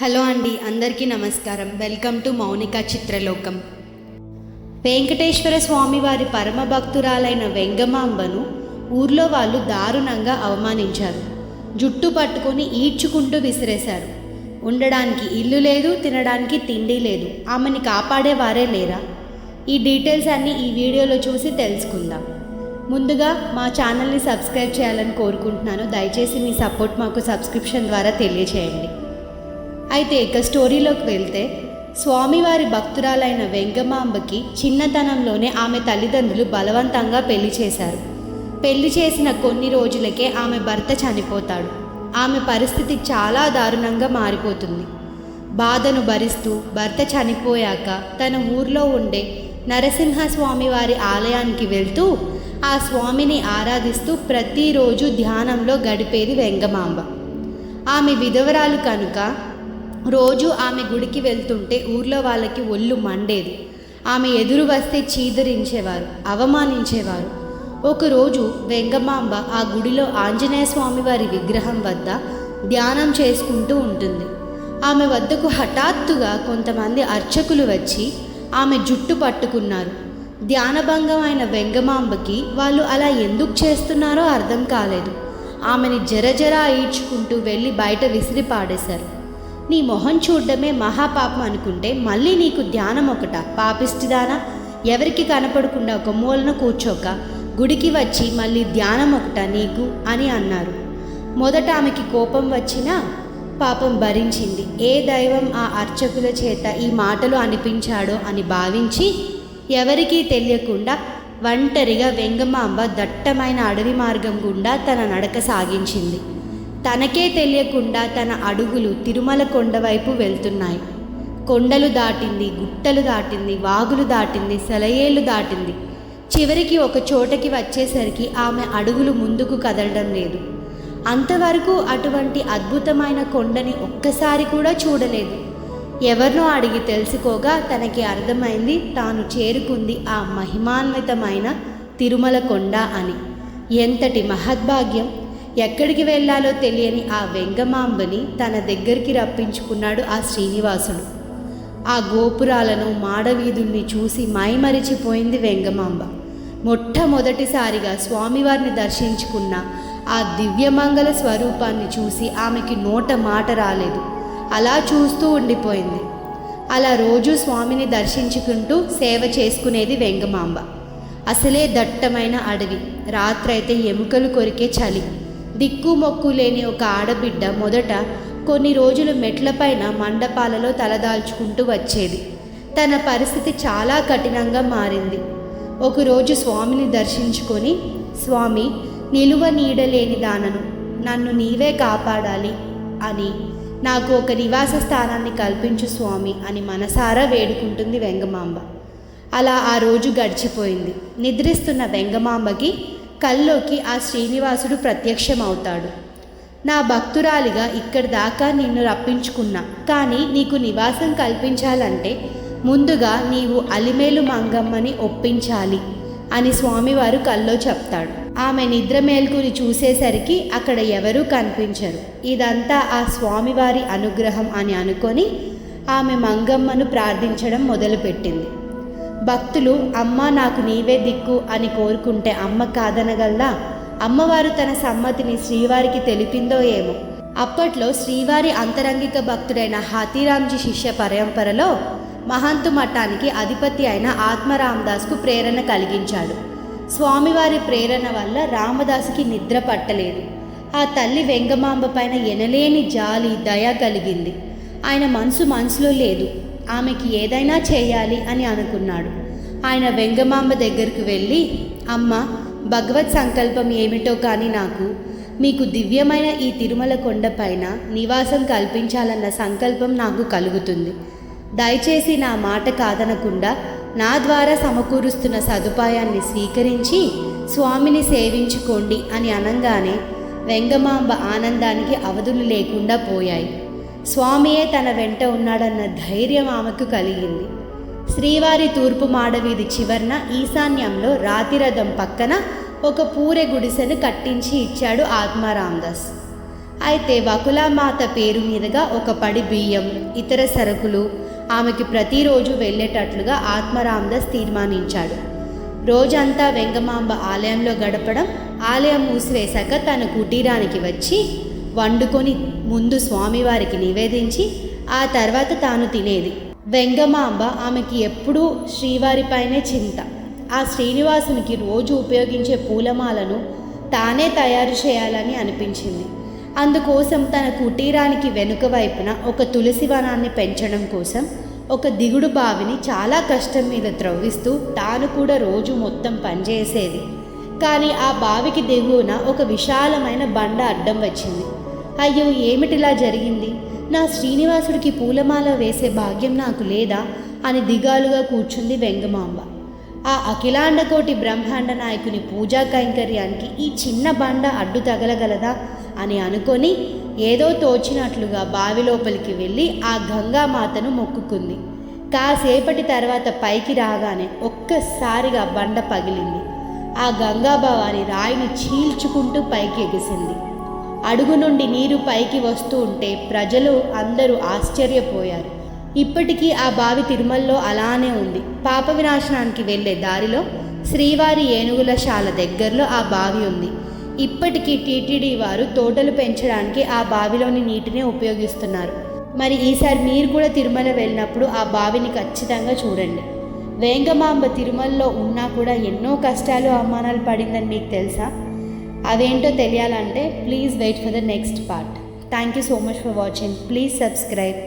Hello అండి అందరికీ నమస్కారం. Welcome to Mounika Chitralokam. Venkateswara Swamy వారి పరమ భక్తురాలైన వెంగమాంబను ఊర్లో వాళ్ళు దారుణంగా అవమానించారు. జుట్టు పట్టుకొని ఈడ్చుకుంటూ విసిరేశారు. ఉండడానికి ఇల్లు లేదు తినడానికి తిండి లేదు. ఆమెని కాపాడేవారే లేరా? ఈ డీటెయిల్స్ అన్నీ ఈ వీడియోలో చూసి తెలుసుకుందాం. ముందుగా మా ఛానల్ని సబ్స్క్రైబ్ చేయాలని కోరుకుంటున్నాను. దయచేసి మీ సపోర్ట్ మాకు సబ్స్క్రిప్షన్ ద్వారా తెలియచేయండి. అయితే ఇక స్టోరీలోకి వెళ్తే స్వామివారి భక్తురాలైన వెంగమాంబకి చిన్నతనంలోనే ఆమె తల్లిదండ్రులు బలవంతంగా పెళ్ళి చేశారు. పెళ్ళి చేసిన కొన్ని రోజులకే ఆమె భర్త చనిపోతాడు. ఆమె పరిస్థితి చాలా దారుణంగా మారిపోతుంది. బాధను భరిస్తూ భర్త చనిపోయాక తన ఊర్లో ఉండే నరసింహస్వామి వారి ఆలయానికి వెళ్తూ ఆ స్వామిని ఆరాధిస్తూ ప్రతిరోజు ధ్యానంలో గడిపేది వెంగమాంబ. ఆమె విధవరాలు కనుక రోజు ఆమె గుడికి వెళ్తుంటే ఊర్లో వాళ్ళకి ఒళ్ళు మండేది. ఆమె ఎదురు వస్తే చీదరించేవారు అవమానించేవారు. ఒకరోజు వెంగమాంబ ఆ గుడిలో ఆంజనేయ స్వామి వారి విగ్రహం వద్ద ధ్యానం చేసుకుంటూ ఉంటుంది. ఆమె వద్దకు హఠాత్తుగా కొంతమంది అర్చకులు వచ్చి ఆమె జుట్టు పట్టుకున్నారు. ధ్యానభంగం అయిన వెంగమాంబకి వాళ్ళు అలా ఎందుకు చేస్తున్నారో అర్థం కాలేదు. ఆమెని జరజరా ఈడ్చుకుంటూ వెళ్ళి బయట విసిరి పాడేశారు నీ మొహం చూడడమే మహాపాపం అనుకుంటే మళ్ళీ నీకు ధ్యానం ఒకట. పాపిష్టిదానా ఎవరికి కనపడకుండా ఒక మూలన కూర్చోక గుడికి వచ్చి మళ్ళీ ధ్యానం ఒకట నీకు అని అన్నారు. మొదట ఆమెకి కోపం వచ్చినా పాపం భరించింది. ఏ దైవం ఆ అర్చకుల చేత ఈ మాటలు అనిపించాడో అని భావించి ఎవరికీ తెలియకుండా ఒంటరిగా వెంగమాంబ దట్టమైన అడవి మార్గం గుండా తన నడక సాగించింది. తనకే తెలియకుండా తన అడుగులు తిరుమల కొండ వైపు వెళ్తున్నాయి. కొండలు దాటింది గుట్టలు దాటింది వాగులు దాటింది సెలయేళ్ళు దాటింది. చివరికి ఒక చోటకి వచ్చేసరికి ఆమె అడుగులు ముందుకు కదలడం లేదు. అంతవరకు అటువంటి అద్భుతమైన కొండని ఒక్కసారి కూడా చూడలేదు. ఎవరినో అడిగి తెలుసుకోగా తనకి అర్థమైంది తాను చేరుకుంది ఆ మహిమాన్వితమైన తిరుమల కొండ అని. ఎంతటి మహద్భాగ్యం! ఎక్కడికి వెళ్ళాలో తెలియని ఆ వెంగమాంబని తన దగ్గరికి రప్పించుకున్నాడు ఆ శ్రీనివాసుడు. ఆ గోపురాలను మాడవీధుల్ని చూసి మైమరిచిపోయింది వెంగమాంబ. మొట్టమొదటిసారిగా స్వామివారిని దర్శించుకున్న ఆ దివ్యమంగళ స్వరూపాన్ని చూసి ఆమెకి నోట మాట రాలేదు. అలా చూస్తూ ఉండిపోయింది. అలా రోజు స్వామిని దర్శించుకుంటూ సేవ చేసుకునేది వెంగమాంబ. అసలే దట్టమైన అడవి. రాత్రైతే ఎముకలు కొరికే చలి. దిక్కుమొక్కు లేని ఒక ఆడబిడ్డ మొదట కొన్ని రోజులు మెట్లపైన మండపాలలో తలదాల్చుకుంటూ వచ్చేది. తన పరిస్థితి చాలా కఠినంగా మారింది. ఒకరోజు స్వామిని దర్శించుకొని స్వామి నిలువ నీడలేని దానను నన్ను నీవే కాపాడాలి అని నాకు ఒక నివాస స్థానాన్ని కల్పించు స్వామి అని మనసారా వేడుకుంటుంది వెంగమాంబ. అలా ఆ రోజు గడిచిపోయింది. నిద్రిస్తున్న వెంగమాంబకి కల్లోకి ఆ శ్రీనివాసుడు ప్రత్యక్షమవుతాడు. నా భక్తురాలిగా ఇక్కడి దాకా నిన్ను రప్పించుకున్నా. కానీ నీకు నివాసం కల్పించాలంటే ముందుగా నీవు అలిమేలు మంగమ్మని ఒప్పించాలి అని స్వామివారు కల్లో చెప్తాడు. ఆమె నిద్ర మేల్కుని చూసేసరికి అక్కడ ఎవరూ కనిపించరు. ఇదంతా ఆ స్వామివారి అనుగ్రహం అని అనుకొని ఆమె మంగమ్మను ప్రార్థించడం మొదలుపెట్టింది. భక్తులు అమ్మ నాకు నీవే దిక్కు అని కోరుకుంటే అమ్మ కాదనగల్లా అమ్మవారు తన సమ్మతిని శ్రీవారికి తెలిపిందో ఏమో. అప్పట్లో శ్రీవారి అంతరంగిక భక్తుడైన హాతీరాంజీ శిష్య పరంపరలో మహంతు మఠానికి అధిపతి అయిన ఆత్మరామదాస్కు ప్రేరణ కలిగించాడు. స్వామివారి ప్రేరణ వల్ల రామదాసుకి నిద్ర పట్టలేదు. ఆ తల్లి వెంగమాంబ పైన ఎనలేని జాలి దయ కలిగింది. ఆయన మనసు మనసులో లేదు. ఆమెకి ఏదైనా చేయాలి అని అనుకున్నాడు. ఆయన వెంగమాంబ దగ్గరికి వెళ్ళి అమ్మ భగవత్ సంకల్పం ఏమిటో కానీ నాకు మీకు దివ్యమైన ఈ తిరుమల కొండపైన నివాసం కల్పించాలన్న సంకల్పం నాకు కలుగుతుంది. దయచేసి నా మాట కాదనకుండా నా ద్వారా సమకూరుస్తున్న సదుపాయాన్ని స్వీకరించి స్వామిని సేవించుకోండి అని అనగానే వెంగమాంబ ఆనందానికి అవధులు లేకుండా పోయాయి. స్వామియే తన వెంట ఉన్నాడన్న ధైర్యం ఆమెకు కలిగింది. శ్రీవారి తూర్పు మాడవీధి చివర్న ఈశాన్యంలో రాతిరథం పక్కన ఒక పూరె గుడిసెను కట్టించి ఇచ్చాడు ఆత్మారాందాస్ అయితే వకులామాత పేరు మీదుగా ఒక పడి బియ్యం ఇతర సరుకులు ఆమెకి ప్రతిరోజు వెళ్ళేటట్లుగా ఆత్మరామదాస్ తీర్మానించాడు. రోజంతా వెంగమాంబ ఆలయంలో గడపడం ఆలయం మూసివేశాక తన కుటీరానికి వచ్చి వండుకొని ముందు స్వామివారికి నివేదించి ఆ తర్వాత తాను తినేది. వెంగమాంబ ఆమెకి ఎప్పుడూ శ్రీవారిపైనే చింత. ఆ శ్రీనివాసునికి రోజు ఉపయోగించే పూలమాలను తానే తయారు చేయాలని అనిపించింది. అందుకోసం తన కుటీరానికి వెనుక వైపున ఒక తులసి వనాన్ని పెంచడం కోసం ఒక దిగుడు బావిని చాలా కష్టం మీద త్రవ్విస్తూ తాను కూడా రోజు మొత్తం పనిచేసేది. కానీ ఆ బావికి దిగువన ఒక విశాలమైన బండ అడ్డం వచ్చింది. అయ్యో ఏమిటిలా జరిగింది? నా శ్రీనివాసుడికి పూలమాల వేసే భాగ్యం నాకు లేదా? అని దిగాలుగా కూర్చుంది వెంగమాంబ. ఆ అఖిలాండకోటి బ్రహ్మాండ నాయకుని పూజా కైంకర్యానికి ఈ చిన్న బండ అడ్డు తగలగలదా? అని అనుకొని ఏదో తోచినట్లుగా బావి లోపలికి వెళ్ళి ఆ గంగామాతను మొక్కుకుంది. కాసేపటి తర్వాత పైకి రాగానే ఒక్కసారిగా బండ పగిలింది. ఆ గంగాభవాని రాయిని చీల్చుకుంటూ పైకి ఎగిసింది అడుగు నుండి నీరు పైకి వస్తూ ఉంటే ప్రజలు అందరూ ఆశ్చర్యపోయారు. ఇప్పటికీ ఆ బావి తిరుమలలో అలానే ఉంది. పాప వినాశనానికి వెళ్ళే దారిలో శ్రీవారి ఏనుగుల శాల దగ్గరలో ఆ బావి ఉంది. ఇప్పటికీ టీటీడీ వారు తోటలు పెంచడానికి ఆ బావిలోని నీటిని ఉపయోగిస్తున్నారు. మరి ఈసారి మీరు కూడా తిరుమల వెళ్ళినప్పుడు ఆ బావిని ఖచ్చితంగా చూడండి. వేంగమాంబ తిరుమలలో ఉన్నా కూడా ఎన్నో కష్టాలు అవమానాలు పడిందని మీకు తెలుసా? అవేంటో తెలియాలంటే please wait for the next part thank you so much for watching please subscribe